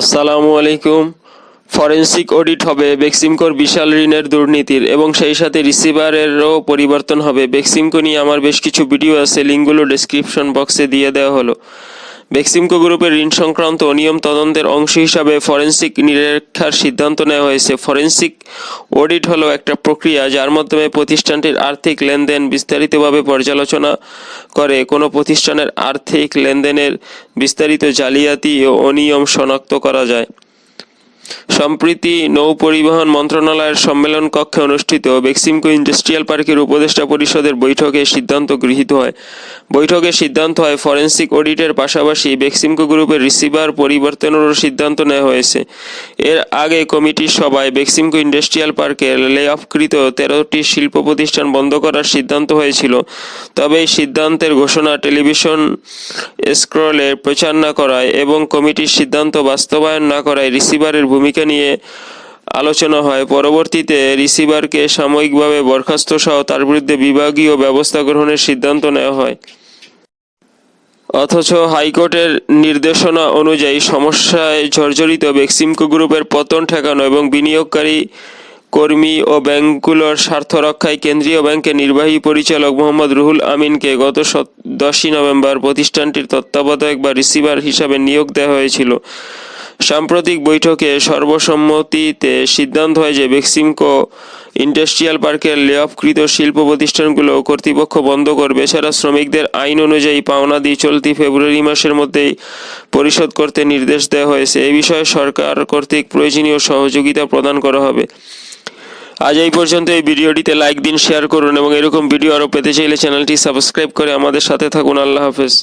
আসসালামু আলাইকুম। Forensic audit হবে বেক্সিমকোর বিশাল ঋণের দুর্নীতির এবং সেই সাথে রিসিভারেরও পরিবর্তন হবে। বেক্সিমকো নিয়ে আমার বেশ কিছু ভিডিও আছে, লিঙ্কগুলো ডেসক্রিপশন বক্সে দিয়ে দেওয়া হলো। বেক্সিমকো গ্রুপের ঋণ সংক্রান্ত অনিয়ম তদন্তের অংশ হিসাবে ফরেন্সিক নিরীক্ষার সিদ্ধান্ত নেওয়া হয়েছে। ফরেন্সিক অডিট হলো একটা প্রক্রিয়া যার মাধ্যমে প্রতিষ্ঠানটির আর্থিক লেনদেন বিস্তারিতভাবে পর্যালোচনা করে। কোনো প্রতিষ্ঠানের আর্থিক লেনদেনের বিস্তারিত জালিয়াতি ও অনিয়ম শনাক্ত করা যায়। সম্প্রতি নৌ পরিবহন মন্ত্রণালয়ের সম্মেলন কক্ষে অনুষ্ঠিত বেক্সিমকো ইন্ডাস্ট্রিয়াল পার্কের উপদেষ্টা পরিষদের বৈঠকে সিদ্ধান্ত গৃহীত হয়। বৈঠকে সিদ্ধান্ত হয় ফরেনসিক অডিটের পাশাপাশি বেক্সিমকো গ্রুপের রিসিভার পরিবর্তনেরও সিদ্ধান্ত নেওয়া হয়েছে। এর আগে কমিটির সভায় বেক্সিমকো ইন্ডাস্ট্রিয়াল পার্কের লে অফকৃত তেরোটি শিল্প প্রতিষ্ঠান বন্ধ করার সিদ্ধান্ত হয়েছিল। তবে এই সিদ্ধান্তের ঘোষণা টেলিভিশন স্ক্রলে প্রচার না করায় এবং কমিটির সিদ্ধান্ত বাস্তবায়ন না করায় রিসিভারের ভূমিকা নিয়ে আলোচনা হয়। পরবর্তীতে রিসিভারকে সাময়িকভাবে বরখাস্ত সহ তার বিরুদ্ধে বিভাগীয় ব্যবস্থা গ্রহণের সিদ্ধান্ত নেওয়া হয়। অথচ হাইকোর্টের নির্দেশনা অনুযায়ী সমস্যায় জর্জরিত বেক্সিমকো গ্রুপের পতন ঠেকানো এবং বিনিয়োগকারী কর্মী ও ব্যাংকগুলোর স্বার্থ রক্ষায় কেন্দ্রীয় ব্যাংকের নির্বাহী পরিচালক মোহাম্মদ রুহুল আমিনকে গত দশই নভেম্বর প্রতিষ্ঠানটির তত্ত্বাবধায়ক বা রিসিভার হিসাবে নিয়োগ দেওয়া হয়েছিল। সাম্প্রতিক বৈঠকে সর্বসম্মতিতে সিদ্ধান্ত হয় যে বেক্সিমকো ইন্ডাস্ট্রিয়াল পার্কের লেঅফকৃত শিল্প প্রতিষ্ঠানগুলো কর্তৃপক্ষ বন্ধ করবে। এছাড়া শ্রমিকদের আইন অনুযায়ী পাওনা দিয়ে চলতি ফেব্রুয়ারি মাসের মধ্যেই পরিশোধ করতে নির্দেশ দেওয়া হয়েছে। এ বিষয়ে সরকার কর্তৃক প্রয়োজনীয় সহযোগিতা প্রদান করা হবে। আজ এই পর্যন্ত এই ভিডিওটিতে লাইক দিন, শেয়ার করুন এবং এরকম ভিডিও আরও পেতে চাইলে চ্যানেলটি সাবস্ক্রাইব করে আমাদের সাথে থাকুন। আল্লাহ হাফেজ।